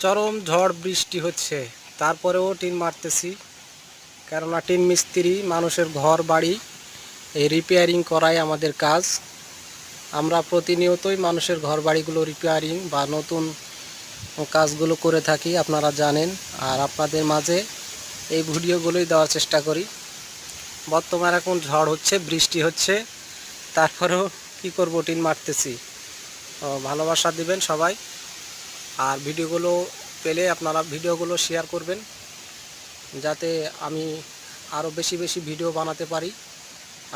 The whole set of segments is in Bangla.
চরম ঝড় বৃষ্টি হচ্ছে। তারপরেও টিন মারতেছি। কেননা টিন মিস্ত্রি, মানুষের ঘর বাড়ি, এই রিপেয়ারিং করাই আমাদের কাজ। আমরা প্রতিনিয়তই মানুষের ঘর বাড়িগুলো রিপেয়ারিং বা নতুন কাজগুলো করে থাকি, আপনারা জানেন। আর আপনাদের মাঝে এই ভিডিওগুলোই দেওয়ার চেষ্টা করি। বর্তমানে এখন ঝড় হচ্ছে, বৃষ্টি হচ্ছে। তারপরেও কি করব, টিন মারতেছি। ভালোবাসা দিবেন সবাই। আর ভিডিওগুলো পেলে আপনারা ভিডিওগুলো শেয়ার করবেন, যাতে আমি আরও বেশি বেশি ভিডিও বানাতে পারি।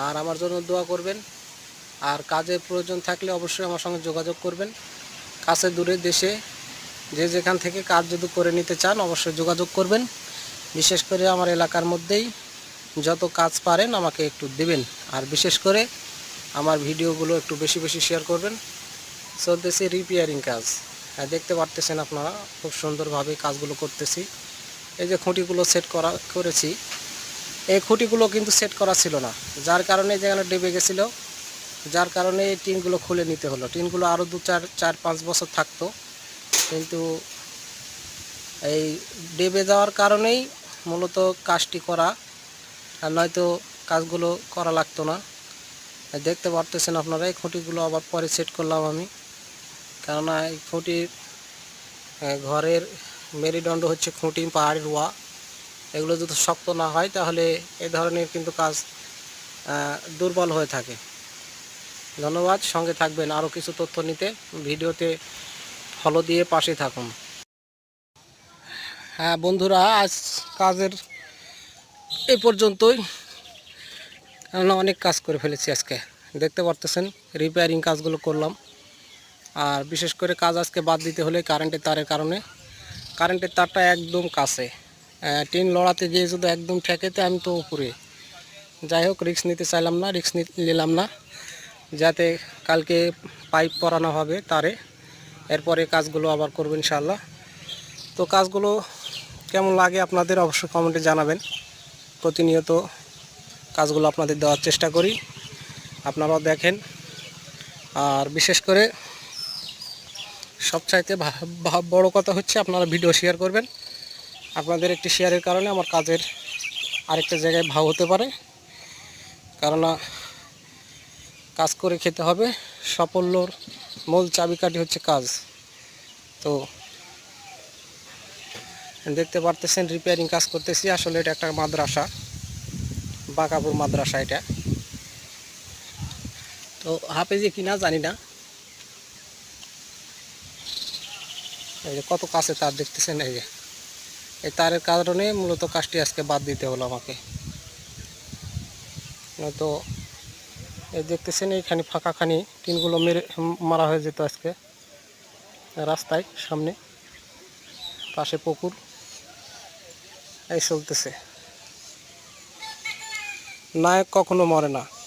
আর আমার জন্য দোয়া করবেন, আর কাজের প্রয়োজন থাকলে অবশ্যই আমার সঙ্গে যোগাযোগ করবেন। কাছে দূরে দেশে যে যেখান থেকে কাজ যদি করে নিতে চান, অবশ্যই যোগাযোগ করবেন। বিশেষ করে আমার এলাকার মধ্যেই যত কাজ পারেন আমাকে একটু দেবেন, আর বিশেষ করে আমার ভিডিওগুলো একটু বেশি বেশি শেয়ার করবেন। চলতেছে রিপেয়ারিং কাজ। দেখতে পারতেছেন আপনারা, খুব সুন্দরভাবে কাজগুলো করতেছি। এই যে খুঁটিগুলো সেট করা, করেছি, এই খুঁটিগুলো কিন্তু সেট করা ছিল না। যার কারণে যেখানে ডেবে গেছিল, যার কারণে এই টিনগুলো খুলে নিতে হলো। টিনগুলো আরও দু চার চার পাঁচ বছর থাকতো, কিন্তু এই ডেবে যাওয়ার কারণেই মূলত কাজটি করা, আর নয়তো কাজগুলো করা লাগতো না। দেখতে পারতেছেন আপনারা, এই খুঁটিগুলো আবার পরে সেট করলাম আমি। কেননা এই খুঁটির ঘরের মেরুদণ্ড হচ্ছে খুঁটি পাহাড়ি রোয়া এগুলো যদি শক্ত না হয় তাহলে এ ধরনের কিন্তু কাজ দুর্বল হয়ে থাকে। ধন্যবাদ, সঙ্গে থাকবেন। আরও কিছু তথ্য নিতে ভিডিওতে ফলো দিয়ে পাশে থাকুন। হ্যাঁ বন্ধুরা, আজ কাজের এই পর্যন্তই। কেননা অনেক কাজ করে ফেলেছি আজকে। দেখতে পারতেছেন রিপেয়ারিং কাজগুলো করলাম। আর বিশেষ করে কাজ আজকে বাদ দিতে হলে কারেন্টের তারের কারণে। কারেন্টের তারটা একদম কাছে। টিন লড়াতে গিয়ে যদি একদম ঠেকেতে আমি তো উপরে। যাই হোক রিক্স নিতে চাইলাম না রিক্স নিলাম না। যাতে কালকে পাইপ পরানো হবে তারে। এরপরে কাজগুলো আবার করব ইনশাল্লাহ তো কাজগুলো কেমন লাগে আপনাদের অবশ্যই কমেন্টে জানাবেন। প্রতিনিয়ত কাজগুলো আপনাদের দেওয়ার চেষ্টা করি। আপনারাও দেখেন। আর বিশেষ করে সবচাইতে বড় কথা হচ্ছে আপনারা ভিডিও শেয়ার করবেন। আপনাদের একটি শেয়ারের কারণে আমার কাজের আরেকটা জায়গায় ভাব হতে পারে। কেননা কাজ করে খেতে হবে, সাফল্যর মূল চাবিকাঠি হচ্ছে কাজ। তো দেখতে পারতেছেন রিপেয়ারিং কাজ করতেছি। আসলে এটা একটা মাদ্রাসা বাঁকাপুর মাদ্রাসা এটা। তো হাফেজে কিনা জানি না। এই যে কত কাছে তার দেখতেছেন, এই যে। এই তারের কারণে মূলত কাজটি আজকে বাদ দিতে হলো আমাকে। নয়তো এই দেখতেছেন, এইখানে ফাঁকাখানি টিনগুলো মেরে, মারা হয়ে যেত আজকে রাস্তায়, সামনে। পাশে পুকুর। এই চলতেছে। নায়ক কখনো মরে না।